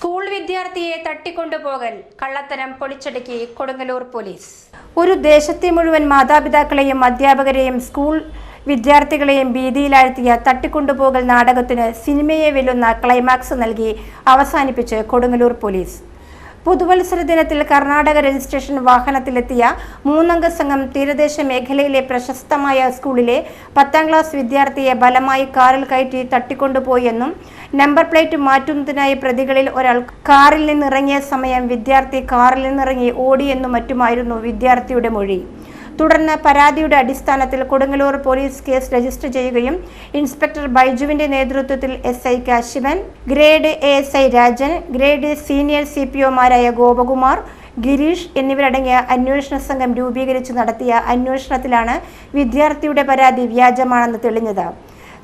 School വിദ്യാർത്ഥിയെ തട്ടിക്കൊണ്ടുപോകൽ കള്ളത്തരം പൊളിച്ചടുക്കി Kodungallur police. ഒരു ദേശത്തെ മുഴുവൻ മാതാപിതാക്കളെയും അധ്യാപകരെയും സ്കൂൾ വിദ്യാർത്ഥികളെയും ഭീതിയിലാഴ്ത്തിയ തട്ടിക്കൊണ്ടുപോകൽ നാടകത്തിന് സിനിമയെ വെല്ലുന്ന ക്ലൈമാക്സ് നൽകി അവസാനിപ്പിച്ച് കൊടുങ്ങല്ലൂർ പോലീസ്. പുതുവത്സര ദിനത്തിൽ കർണാടക രജിസ്ട്രേഷൻ വാഹനത്തിലെത്തിയ മൂന്നംഗ സംഘം തീരദേശ മേഖലയിലെ പ്രശസ്തമായ സ്കൂളിലെ പത്താം ക്ലാസ് വിദ്യാർത്ഥിയെ ബലമായി കാറിൽ കയറ്റി തട്ടിക്കൊണ്ടുപോയെന്നും നമ്പർ പ്ലേറ്റ് മാറ്റുന്നതിനായി പ്രതികളിൽ ഒരാൾ കാറിൽ നിന്നിറങ്ങിയ സമയം വിദ്യാർത്ഥി കാറിൽ നിന്നിറങ്ങി ഓടിയെന്നും മറ്റുമായിരുന്നു വിദ്യാർത്ഥിയുടെ മൊഴി. തുടർന്ന് പരാതിയുടെ അടിസ്ഥാനത്തിൽ കൊടുങ്ങല്ലൂർ പോലീസ് കേസ് രജിസ്റ്റർ ചെയ്യുകയും ഇൻസ്പെക്ടർ ബൈജുവിന്റെ നേതൃത്വത്തിൽ S I Kashivan grade A S I Rajan grade senior C P ഒമാരായ Gopakumar Girish എന്നിവരടങ്ങിയ അന്വേഷണ സംഘം രൂപീകരിച്ച് നടത്തിയ അന്വേഷണത്തിലാണ് വിദ്യാർത്ഥിയുടെ പരാതി വ്യാജമാണെന്ന് തെളിഞ്ഞത്.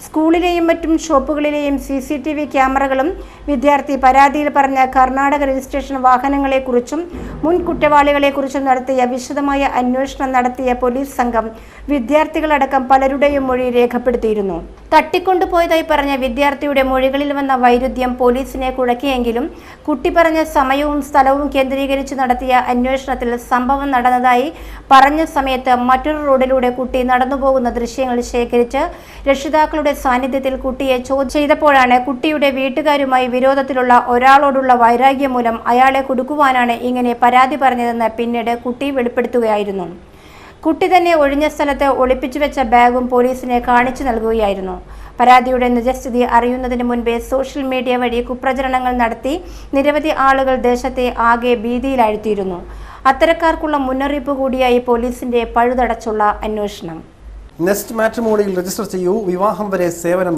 സ്കൂളിലെയും മറ്റും ഷോപ്പുകളിലെയും സി സി ടി വി ക്യാമറകളും വിദ്യാർത്ഥി പരാതിയിൽ പറഞ്ഞ കർണാടക രജിസ്ട്രേഷൻ വാഹനങ്ങളെക്കുറിച്ചും മുൻ കുറ്റവാളികളെക്കുറിച്ചും നടത്തിയ വിശദമായ അന്വേഷണം നടത്തിയ പോലീസ് സംഘം വിദ്യാർത്ഥികളടക്കം പലരുടെയും മൊഴി രേഖപ്പെടുത്തിയിരുന്നു. തട്ടിക്കൊണ്ടുപോയതായി പറഞ്ഞ വിദ്യാർത്ഥിയുടെ മൊഴികളിൽ വന്ന വൈരുദ്ധ്യം പോലീസിനെ കുഴക്കിയെങ്കിലും കുട്ടി പറഞ്ഞ സമയവും സ്ഥലവും കേന്ദ്രീകരിച്ച് നടത്തിയ അന്വേഷണത്തിൽ സംഭവം നടന്നതായി പറഞ്ഞ സമയത്ത് മറ്റൊരു റോഡിലൂടെ കുട്ടി നടന്നുപോകുന്ന ദൃശ്യങ്ങൾ ശേഖരിച്ച് രക്ഷിതാക്കളുടെ സാന്നിധ്യത്തിൽ കുട്ടിയെ ചോദ്യം ചെയ്തപ്പോഴാണ് കുട്ടിയുടെ വീട്ടുകാരുമായി വിരോധത്തിലുള്ള ഒരാളോടുള്ള വൈരാഗ്യം മൂലം അയാളെ കൊടുക്കുവാനാണ് ഇങ്ങനെ പരാതി പറഞ്ഞതെന്ന് പിന്നീട് കുട്ടി വെളിപ്പെടുത്തുകയായിരുന്നു. കുട്ടി തന്നെ ഒഴിഞ്ഞ സ്ഥലത്ത് ഒളിപ്പിച്ചു വെച്ച ബാഗും പോലീസിനെ കാണിച്ചു നൽകുകയായിരുന്നു. പരാതിയുടെ നിജസ്ഥിതി അറിയുന്നതിന് മുൻപേ സോഷ്യൽ മീഡിയ വഴി കുപ്രചരണങ്ങൾ നടത്തി നിരവധി ആളുകൾ ദേശത്തെ ആകെ ഭീതിയിലാഴ്ത്തിയിരുന്നു. അത്തരക്കാർക്കുള്ള മുന്നറിയിപ്പ് കൂടിയായി പോലീസിന്റെ പഴുതടച്ചുള്ള അന്വേഷണം. നെസ്റ്റ് മാട്രിമോണിയിൽ രജിസ്റ്റർ ചെയ്യൂ. വിവാഹം വരെ സേവനം